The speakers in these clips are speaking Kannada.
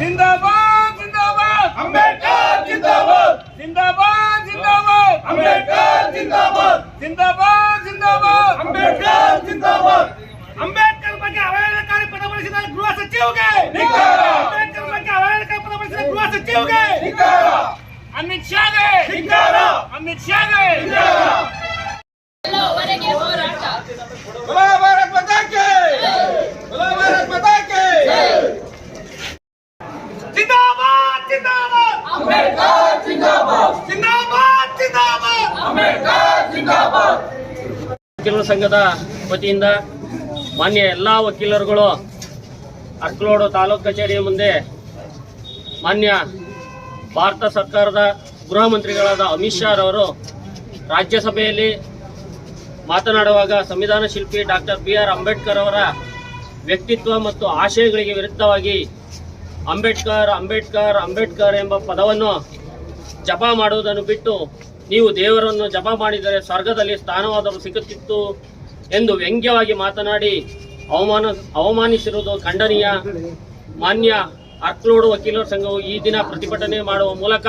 ಜಿಂದಾಬಾದ್ ಜಿಂದಾಬಾದ್ ಅಂಬೇಡ್ಕರ್ ಜಿಂದಾಬಾದ್ ಜಿಂದಾಬಾದ್ ಜಿಂದಾಬಾದ್ ಅಂಬೇಡ್ಕರ್ ಜಿಂದಾಬಾದ್ ಜಿಂದಾಬಾದ್ ಜಿಂದಾಬಾದ್ ಅಂಬೇಡ್ಕರ್ ಜಿಂದಾಬಾದ್ ಅಂಬೇಡ್ಕರ್ ಬಗ್ಗೆ ಅವಹೇಳನಕಾರಿ ಪದ ಬಳಸಿದ ಗೃಹ ಸಚಿವಗೆ ಧಿಕ್ಕಾರ. ಅಂಬೇಡ್ಕರ್ ಬಗ್ಗೆ ಅವಹೇಳನಕಾರಿ ಪದ ಬಳಸಿದ ಗೃಹ ಸಚಿವಗೆ ಧಿಕ್ಕಾರ ಅಮಿತ್ ಶಾಗೆ ಧಿಕ್ಕಾರ ಅಮಿತ್ ಶಾಗೆ ಎಲ್ಲೋವರೆಗೆ ವಕೀಲರ ಸಂಘದ ವತಿಯಿಂದ ಮಾನ್ಯ ಎಲ್ಲ ವಕೀಲರುಗಳು, ಅರ್ಕಲೋಡು ತಾಲೂಕು ಕಚೇರಿಯ ಮುಂದೆ ಮಾನ್ಯ ಭಾರತ ಸರ್ಕಾರದ ಗೃಹ ಮಂತ್ರಿಗಳಾದ ಅಮಿತ್ ಶಾ ರವರು ರಾಜ್ಯಸಭೆಯಲ್ಲಿ ಮಾತನಾಡುವಾಗ ಸಂವಿಧಾನ ಶಿಲ್ಪಿ ಡಾಕ್ಟರ್ ಬಿ ಆರ್ ಅಂಬೇಡ್ಕರ್ ಅವರ ವ್ಯಕ್ತಿತ್ವ ಮತ್ತು ಆಶಯಗಳಿಗೆ ವಿರುದ್ಧವಾಗಿ ಅಂಬೇಡ್ಕರ್ ಅಂಬೇಡ್ಕರ್ ಅಂಬೇಡ್ಕರ್ ಎಂಬ ಪದವನ್ನು ಜಪ ಮಾಡುವುದನ್ನು ಬಿಟ್ಟು ನೀವು ದೇವರನ್ನು ಜಪ ಮಾಡಿದರೆ ಸ್ವರ್ಗದಲ್ಲಿ ಸ್ಥಾನವಾದರೂ ಸಿಗುತ್ತಿತ್ತು ಎಂದು ವ್ಯಂಗ್ಯವಾಗಿ ಮಾತನಾಡಿ, ಅವಮಾನ, ಅವಮಾನಿಸಿರುವುದು ಖಂಡನೀಯ. ಮಾನ್ಯ ಅರ್ಕ್ಲೋಡ್ ವಕೀಲರ ಸಂಘವು ಈ ದಿನ ಪ್ರತಿಭಟನೆ ಮಾಡುವ ಮೂಲಕ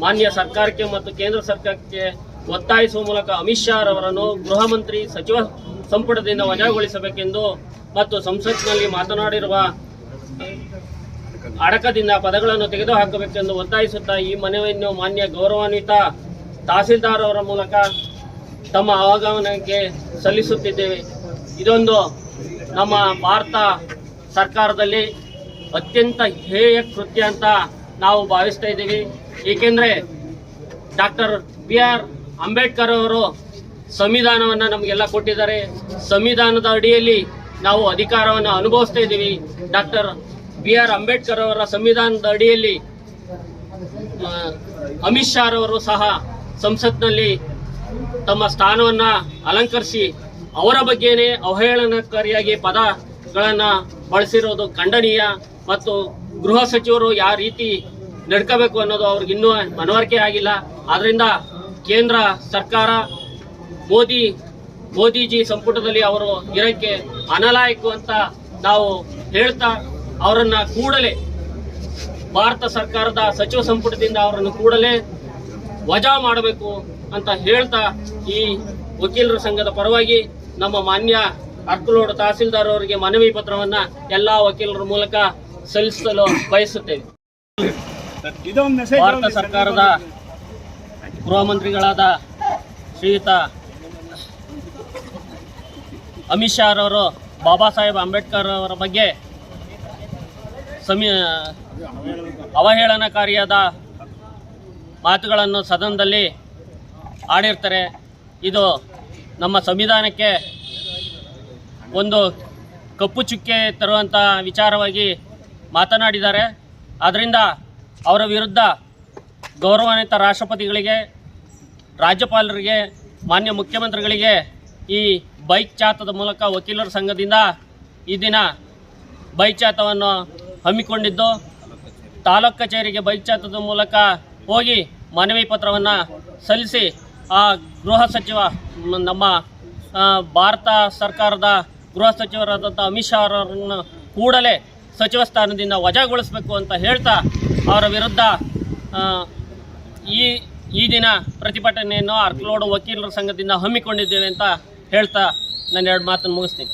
ಮಾನ್ಯ ಸರ್ಕಾರಕ್ಕೆ ಮತ್ತು ಕೇಂದ್ರ ಸರ್ಕಾರಕ್ಕೆ ಒತ್ತಾಯಿಸುವ ಮೂಲಕ ಅಮಿತ್ ಶಾ ರವರನ್ನು ಗೃಹ ಮಂತ್ರಿ ಸಚಿವ ಸಂಪುಟದಿಂದ ವಜಾಗೊಳಿಸಬೇಕೆಂದು ಮತ್ತು ಸಂಸತ್ನಲ್ಲಿ ಮಾತನಾಡಿರುವ ಅಡಕದಿಂದ ಪದಗಳನ್ನು ತೆಗೆದುಹಾಕಬೇಕೆಂದು ಒತ್ತಾಯಿಸುತ್ತಾ ಈ ಮನವಿಯನ್ನು ಮಾನ್ಯ ಗೌರವಾನ್ವಿತ ತಹಸೀಲ್ದಾರ್ ಅವರ ಮೂಲಕ ತಮ್ಮ ಅವಗಮನಕ್ಕೆ ಸಲ್ಲಿಸುತ್ತಿದ್ದೇವೆ. ಇದೊಂದು ನಮ್ಮ ಭಾರತ ಸರ್ಕಾರದಲ್ಲಿ ಅತ್ಯಂತ ಹೇಯ ಕೃತ್ಯ ಅಂತ ನಾವು ಭಾವಿಸ್ತಾ ಇದ್ದೀವಿ. ಏಕೆಂದರೆ ಡಾಕ್ಟರ್ ಬಿ ಆರ್ ಅಂಬೇಡ್ಕರ್ ಅವರು ಸಂವಿಧಾನವನ್ನು ನಮಗೆಲ್ಲ ಕೊಟ್ಟಿದ್ದಾರೆ. ಸಂವಿಧಾನದ ಅಡಿಯಲ್ಲಿ ನಾವು ಅಧಿಕಾರವನ್ನು ಅನುಭವಿಸ್ತಾ ಇದ್ದೀವಿ. ಡಾಕ್ಟರ್ ಬಿ ಆರ್ ಅಂಬೇಡ್ಕರ್ ಅವರ ಸಂವಿಧಾನದ ಅಡಿಯಲ್ಲಿ ಅಮಿತ್ ಶಾ ಅವರು ಸಹ ಸಂಸತ್ನಲ್ಲಿ ತಮ್ಮ ಸ್ಥಾನವನ್ನು ಅಲಂಕರಿಸಿ ಅವರ ಬಗ್ಗೆನೇ ಅವಹೇಳನಕಾರಿಯಾಗಿ ಪದಗಳನ್ನು ಬಳಸಿರೋದು ಖಂಡನೀಯ ಮತ್ತು ಗೃಹ ಸಚಿವರು ಯಾವ ರೀತಿ ನಡ್ಕೋಬೇಕು ಅನ್ನೋದು ಅವ್ರಿಗೆ ಇನ್ನೂ ಮನವರಿಕೆ ಆಗಿಲ್ಲ. ಆದ್ದರಿಂದ ಕೇಂದ್ರ ಸರ್ಕಾರ ಮೋದಿ, ಮೋದಿಜಿ ಸಂಪುಟದಲ್ಲಿ ಅವರು ಇರಕ್ಕೆ ಅನಲಾಯಕು ಅಂತ ನಾವು ಹೇಳ್ತಾ ಅವರನ್ನು ಕೂಡಲೇ ಭಾರತ ಸರ್ಕಾರದ ಸಚಿವ ಸಂಪುಟದಿಂದ ಅವರನ್ನು ಕೂಡಲೇ ವಜಾ ಮಾಡಬೇಕು ಅಂತ ಹೇಳ್ತಾ ಈ ವಕೀಲರ ಸಂಘದ ಪರವಾಗಿ ನಮ್ಮ ಮಾನ್ಯ ಅರ್ಕಲೋಡ್ ತಹಸೀಲ್ದಾರ್ ಅವರಿಗೆ ಮನವಿ ಪತ್ರವನ್ನ ಎಲ್ಲಾ ವಕೀಲರ ಮೂಲಕ ಸಲ್ಲಿಸಲು ಬಯಸುತ್ತೇವೆ. ಭಾರತ ಸರ್ಕಾರದ ಗೃಹ ಮಂತ್ರಿಗಳಾದ ಶ್ರೀಯುತ ಅಮಿತ್ ಶಾ ರವರು, ಬಾಬಾ ಸಾಹೇಬ್ ಅಂಬೇಡ್ಕರ್ ಅವರ ಬಗ್ಗೆ ಸಮಿ ಅವಹೇಳನಕಾರಿಯಾದ ಮಾತುಗಳನ್ನು ಸದನದಲ್ಲಿ ಆಡಿರ್ತಾರೆ. ಇದು ನಮ್ಮ ಸಂವಿಧಾನಕ್ಕೆ ಒಂದು ಕಪ್ಪು ಚುಕ್ಕೆ ತರುವಂಥ ವಿಚಾರವಾಗಿ ಮಾತನಾಡಿದ್ದಾರೆ. ಆದ್ದರಿಂದ ಅವರ ವಿರುದ್ಧ ಗೌರವಾನ್ವಿತ ರಾಷ್ಟ್ರಪತಿಗಳಿಗೆ, ರಾಜ್ಯಪಾಲರಿಗೆ, ಮಾನ್ಯ ಮುಖ್ಯಮಂತ್ರಿಗಳಿಗೆ ಈ ಬೈಕ್ ಚಾತದ ಮೂಲಕ ವಕೀಲರ ಸಂಘದಿಂದ ಈ ದಿನ ಬೈಕ್ ಚಾತವನ್ನು ಹಮ್ಮಿಕೊಂಡಿದ್ದು. ತಾಲೂಕು ಕಚೇರಿಗೆ ಬೈಕ್ ಚಾತದ ಮೂಲಕ ಹೋಗಿ ಮನವಿ ಪತ್ರವನ್ನು ಸಲ್ಲಿಸಿ ಆ ಗೃಹ ಸಚಿವ ನಮ್ಮ ಭಾರತ ಸರ್ಕಾರದ ಗೃಹ ಸಚಿವರಾದಂಥ ಅಮಿತ್ ಶಾ ಅವರನ್ನು ಕೂಡಲೇ ಸಚಿವ ಸ್ಥಾನದಿಂದ ವಜಾಗೊಳಿಸಬೇಕು ಅಂತ ಹೇಳ್ತಾ ಅವರ ವಿರುದ್ಧ ಈ ಈ ದಿನ ಪ್ರತಿಭಟನೆಯನ್ನು ಅರ್ಕಲೋಡು ವಕೀಲರ ಸಂಘದಿಂದ ಹಮ್ಮಿಕೊಂಡಿದ್ದೇವೆ ಅಂತ ಹೇಳ್ತಾ ನಾನು ಎರಡು ಮಾತನ್ನು ಮುಗಿಸ್ತೀನಿ.